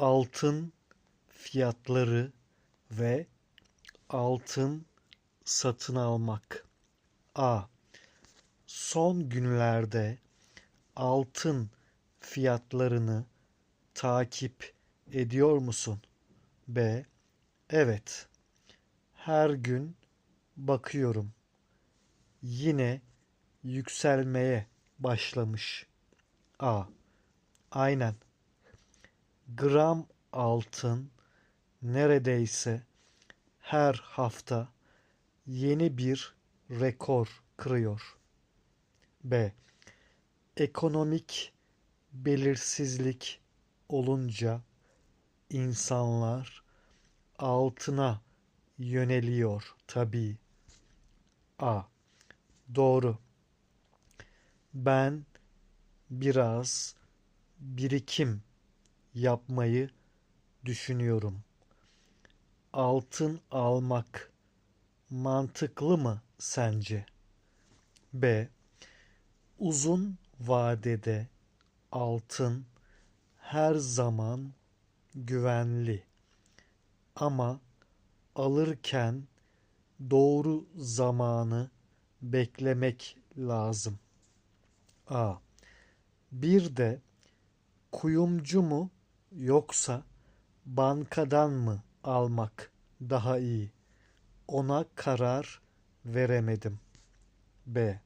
altın fiyatları ve altın satın almak. A. Son günlerde altın fiyatlarını takip ediyor musun? B. Evet. Her gün bakıyorum. Yine yükselmeye başlamış. A. Aynen. Gram altın neredeyse her hafta yeni bir rekor kırıyor. B. Ekonomik belirsizlik olunca insanlar altına yöneliyor tabii. A. Doğru. Ben biraz birikim yapmayı düşünüyorum. Altın almak mantıklı mı sence? B. Uzun vadede altın her zaman güvenli. Ama alırken doğru zamanı beklemek lazım. A. Bir de kuyumcu mu yoksa bankadan mı almak daha iyi? Ona karar veremedim. B.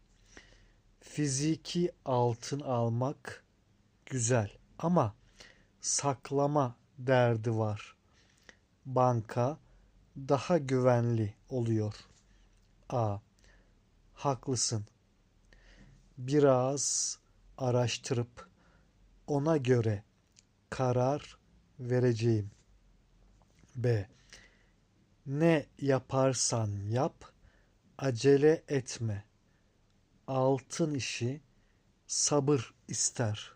Fiziki altın almak güzel ama saklama derdi var. Banka daha güvenli oluyor. A. Haklısın. Biraz araştırıp ona göre karar vereceğim. B. Ne yaparsan yap, acele etme. Altın işi sabır ister.